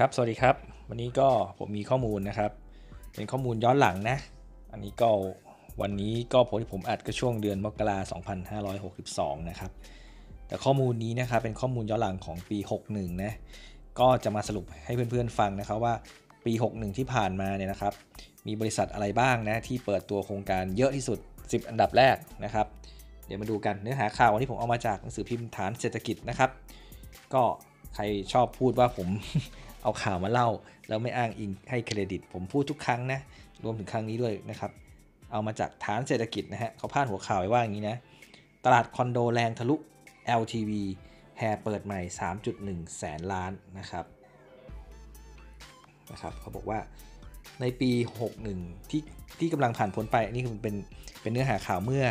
ครับ สวัสดีครับ วันนี้ก็ผมมีข้อมูลนะครับ เป็นข้อมูลย้อนหลังนะ อันนี้ก็วันนี้ก็ผมที่ผมอัดก็ช่วงเดือนมกราคม2562นะครับ แต่ข้อมูลนี้นะครับเป็นข้อมูลย้อนหลังของปี61นะ ก็จะมาสรุปให้เพื่อนๆฟังนะครับว่าปี 61 ที่ผ่านมาเนี่ยนะครับ มีบริษัทอะไรบ้างนะที่เปิดตัวโครงการเยอะที่สุด 10 อันดับแรกนะครับ เดี๋ยวมาดูกันเนื้อหาข่าววันนี้ผมเอามาจากหนังสือพิมพ์ฐานเศรษฐกิจนะครับ ก็ใครชอบพูดว่าผม เอาข่าวมาเล่า แล้วไม่อ้างอิงให้เครดิต ผมพูดทุกครั้งนะ รวมถึงครั้งนี้ด้วยนะครับ เอามาจากฐานเศรษฐกิจนะฮะเขาพาดหัวข่าวไว้ว่าอย่างนี้นะ ตลาดคอนโดแรงทะลุ LTV แฮเปิดใหม่ 3.1 แสนล้านนะครับนะครับเขาบอกว่าในปี 61 ที่ที่กำลังผ่านพ้นไป นี่คือเป็นเป็นเนื้อหาข่าวเมื่อ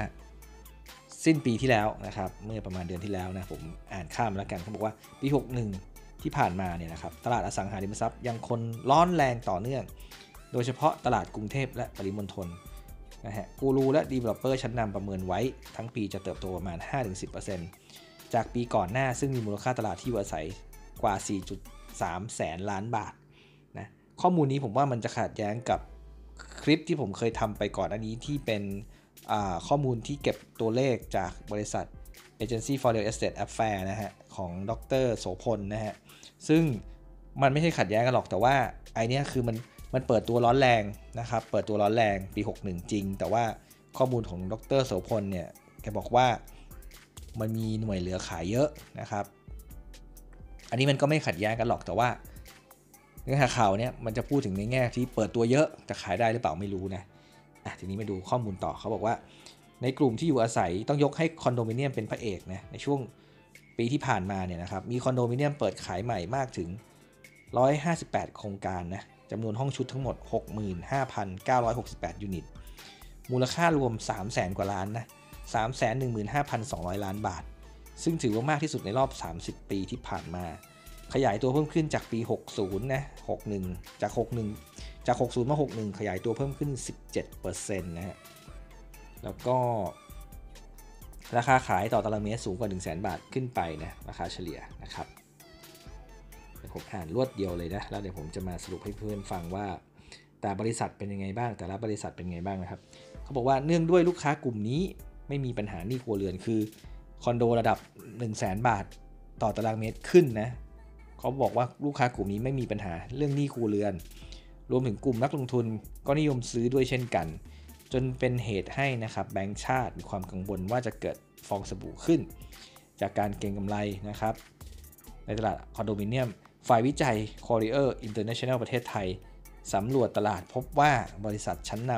สิ้นปีที่แล้วนะครับ เมื่อประมาณเดือนที่แล้วนะ ผมอ่านข้ามแล้วกันเขาบอกว่าปี 61 ที่ผ่านมาเนี่ยนะครับตลาดอสังหาริมทรัพย์ยังคนร้อนแรงต่อเนื่อง โดยเฉพาะตลาดกรุงเทพและปริมณฑลนะฮะกูรูและ Developer ชั้นนำประเมินไว้ ทั้งปีจะเติบโตประมาณ 5-10%จากปีก่อนหน้าซึ่งมีมูลค่าตลาดที่อยู่อาศัยกว่า 4.3 แสนล้านบาทนะข้อมูลนี้ผมว่ามันจะขัดแย้งกับคลิปที่ผมเคยทำไปก่อนอันนี้ที่เป็นข้อมูลที่เก็บตัวเลขจากบริษัท Agency for Real Estate Affair นะฮะ ของดรโสพลนะฮะ ซึ่งมันไม่ใช่ขัดแย้งกันหรอกแต่ว่าไอเนี้ยคือมันมันเปิดตัวร้อนแรงนะครับ เปิดตัวร้อนแรงปี 61 จริง แต่ว่าข้อมูลของดรโสพลเนี่ยแกบอกว่ามันมีหน่วยเหลือขายเยอะนะครับ อันนี้มันก็ไม่ขัดแย้งกันหรอกแต่ว่าเนื้อหาข่าวเนี่ยมันจะพูดถึงในแง่ที่เปิดตัวเยอะจะขายได้หรือเปล่าไม่รู้นะอะทีนี้มาดูข้อมูลต่อเขาบอกว่า ในกลุ่มที่อยู่อาศัยต้องยกให้คอนโดมิเนียมเป็นพระเอกนะในช่วงปีที่ผ่านมาเนี่ยนะครับมีคอนโดมิเนียมเปิดขายใหม่มากถึง 158 โครงการนะจำนวนห้องชุดทั้งหมด 65,968 ยูนิต มูลค่ารวม 300,000 กว่าล้านนะ315,200 ล้านบาท ซึ่งถือว่ามากที่สุดในรอบ 30 ปีที่ผ่านมา ขยายตัวเพิ่มขึ้นจากปี 60 นะ 61 จาก 61 จาก 60 มา 61 ขยายตัวเพิ่มขึ้น 17%นะฮะ แล้วก็ ราคาขายต่อตารางเมตรสูงกว่า 1 0 0 0 0แบาทขึ้นไปนะราคาเฉลี่ยนะครับผมอ่านรวดเดียวเลยนะ แล้วเดี๋ยวผมจะมาสรุปให้เพื่อนฟังว่า แต่บริษัทเป็นยังไงบ้าง แต่ละบริษัทเป็นยังไงบ้างนะครับ เขาบอกว่าเนื่องด้วยลูกค้ากลุ่มนี้ไม่มีปัญหาหนี้ครัวเรือนคือคอนโดระดับ 1 0 0 0 0แบาทต่อตารางเมตรขึ้นนะเขาบอกว่าลูกค้ากลุ่มนี้ไม่มีปัญหาเรื่องหนี้ครัวเรือน รวมถึงกลุ่มนักลงทุนก็นิยมซื้อด้วยเช่นกัน จนเป็นเหตุให้นะครับแบงก์ชาติมีความกังวลว่าจะเกิดฟองสบู่ขึ้น จากการเก็งกำไรนะครับในตลาดคอนโดมิเนียม ฝ่ายวิจัย c o r i e r International ประเทศไทยสำรวจตลาดพบว่าบริษัทชั้นน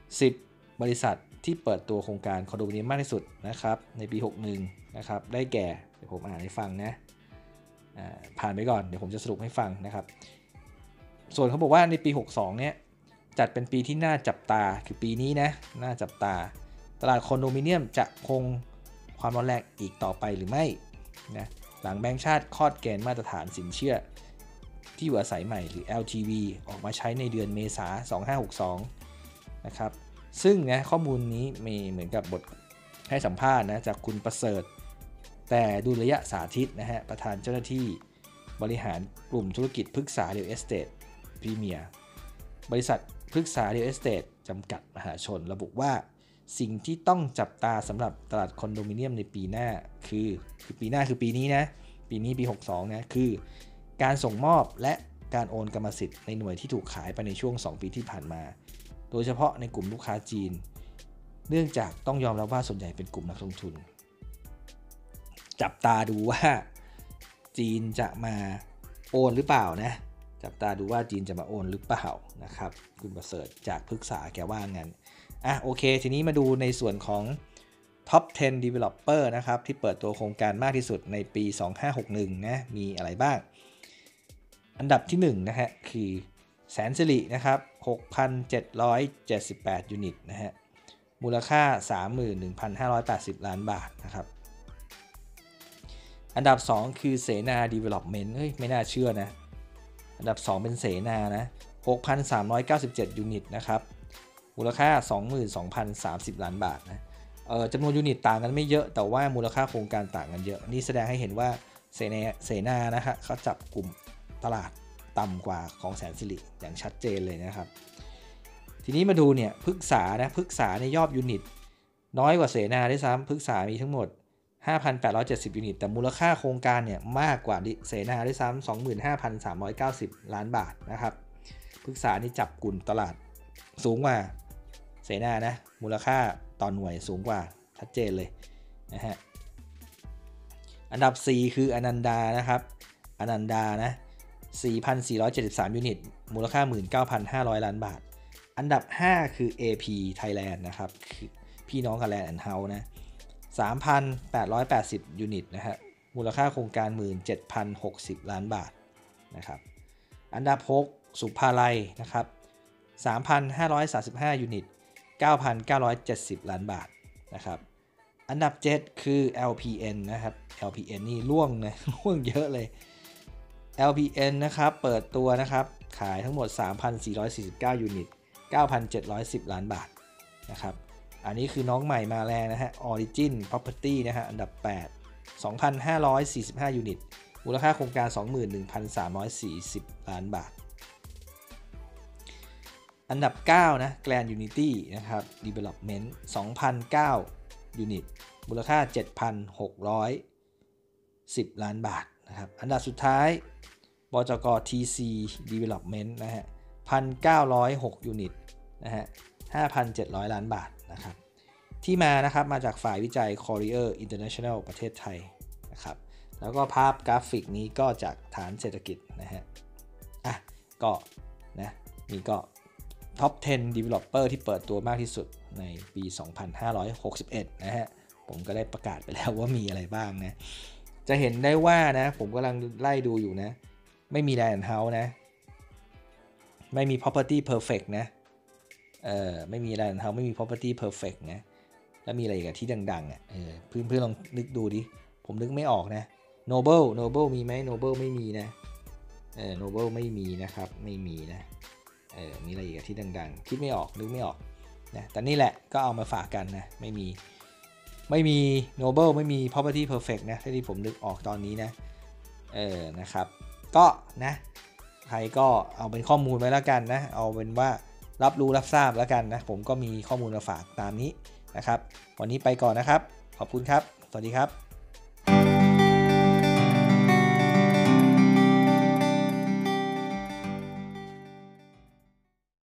ำ 10 บริษัทที่เปิดตัวโครงการคอนโดมิเนียมมากที่สุดนะครับในปี 61 นะครับได้แก่เดี๋ยวผมอ่านให้ฟังนะผ่านไปก่อนเดี๋ยวผมจะสรุปให้ฟังนะครับ ส่วนเขาบอกว่าในปี 62 เนี่ย จัดเป็นปีที่น่าจับตาคือปีนี้นะน่าจับตา ตลาดคอนโดมิเนียมจะคงความร้อนแรงอีกต่อไปหรือไม่นะหลังแบงก์ชาติคลอดเกณฑ์มาตรฐานสินเชื่อ ที่อยู่อาศัยใหม่หรือ LTV ออกมาใช้ในเดือนเมษา 2562 นะครับ ซึ่งนะข้อมูลนี้มีเหมือนกับบทให้สัมภาษณ์นะจากคุณประเสริฐ แต่ดูระยะสาธิตนะฮะ ประธานเจ้าหน้าที่บริหารกลุ่มธุรกิจพฤกษาเรียลเอสเตทพรีเมียบริษัท พฤกษาเรียลเอสเตทจำกัดมหาชน ระบุว่าสิ่งที่ต้องจับตาสำหรับตลาดคอนโดมิเนียมในปีหน้าคือคือปีหน้าคือปีนี้นะ ปีนี้ปี 62 นะ คือ การส่งมอบและการโอนกรรมสิทธิ์ในหน่วยที่ถูกขายไปในช่วง 2 ปีที่ผ่านมา โดยเฉพาะในกลุ่มลูกค้าจีน เนื่องจากต้องยอมรับว่าส่วนใหญ่เป็นกลุ่มนักลงทุน จับตาดูว่าจีนจะมาโอนหรือเปล่านะ จับตาดูว่าจีนจะมาโอนหรือเปล่านะครับ คุณประเสริฐจากพึกษาแกว่างั้นอะโอเค ทีนี้มาดูในส่วนของ Top 10 Developer นะครับ ที่เปิดตัวโครงการมากที่สุดในปี 2561 นะ มีอะไรบ้าง อันดับที่1นะฮะ คือแสนสิรินะครับ 6,778 ยูนิตนะฮะ มูลค่า 31,580 ล้านบาทนะครับ อันดับ 2 คือเสนา Development เฮ้ย ไม่น่าเชื่อนะ อันดับ 2 เป็นเสนานะ 6,397 ยูนิตนะครับมูลค่า 22,030 ล้านบาทนะเออจำนวนยูนิตต่างกันไม่เยอะ แต่ว่ามูลค่าโครงการต่างกันเยอะ นี่แสดงให้เห็นว่าเซเนเซนานะฮะเขาจับกลุ่มตลาดต่ำกว่าของแสนสิริอย่างชัดเจนเลยนะครับ ทีนี้มาดูเนี่ยพฤกษานะพฤกษาในยอดยูนิต น้อยกว่าเสนาด้วยซ้ำพฤกษามีทั้งหมด 5,870 ยูนิต แต่มูลค่าโครงการเนี่ยมากกว่าเสนาด้วยซ้ำ25,390 ล้านบาทนะครับพฤกษานี่จับกลุ่มตลาดสูงกว่าเสนานะ มูลค่าต่อหน่วยสูงกว่าชัดเจนเลยนะฮะ อันดับ 4 คืออนันดานะครับ อนันดานะ 4,473 ยูนิต มูลค่า 19,500 ล้านบาท อันดับ 5 คือ AP Thailand นะครับคือพี่น้องกับแลนด์แอนด์เฮานะ 3,880 ยูนิตนะฮะมูลค่าโครงการ 17,060 ล้านบาทนะครับอันดับ 6 สุภาลัยนะครับ3,535 ยูนิต 9,970 ล้านบาทนะครับอันดับ 7 คือ LPN นะครับ LPN นี่ล่วงนะล่วงเยอะเลย LPN นะครับ เปิดตัวนะครับ ขายทั้งหมด 3,449 ยูนิต 9,710 ล้านบาทนะครับ อันนี้คือน้องใหม่มาแรงนะฮะ Origin Property นะฮะ อันดับ 8 2,545 ยูนิต มูลค่าโครงการ 21,340 ล้านบาท อันดับ 9 นะ Grand Unity นะครับ Development 2,009 ยูนิต มูลค่า 7,610 ล้านบาทนะครับ อันดับสุดท้ายบจก TC Development นะฮะ 1,906 ยูนิต นะฮะ 5,700 ล้านบาทนะครับที่มานะครับมาจากฝ่ายวิจัย Courier International ประเทศไทยนะครับแล้วก็ภาพกราฟิกนี้ก็จากฐานเศรษฐกิจนะฮะอะก็นะมีก็ท็อป10 Developer ที่เปิดตัวมากที่สุดในปี 2561 นะฮะผมก็ได้ประกาศไปแล้วว่ามีอะไรบ้างนะจะเห็นได้ว่านะ ผมกำลังไล่ดูอยู่นะ ไม่มี Land House นะ ไม่มี Property Perfect นะ เออไม่มี Land House ไม่มี Property Perfect นะแล้วมีอะไรอีกที่ดังๆอะเออเพื่อนเพื่อนลองนึกดูดิ ผมนึกไม่ออกนะ Noble Noble มีไหม Noble ไม่มีนะเออ Noble ไม่มีนะครับไม่มีนะเออมีอะไรอีกที่ดังๆ คิดไม่ออกนึกไม่ออกนะแต่นี่แหละก็เอามาฝากกันนะไม่มีไม่มี Noble ไม่มี Property Perfect นะที่ผมนึกออกตอนนี้นะเออนะครับ ก็นะใครก็เอาเป็นข้อมูลไว้แล้วกันนะ เอาเป็นว่า รับรู้รับทราบแล้วกันนะผมก็มีข้อมูลมาฝากตามนี้นะครับ วันนี้ไปก่อนนะครับ ขอบคุณครับ สวัสดีครับ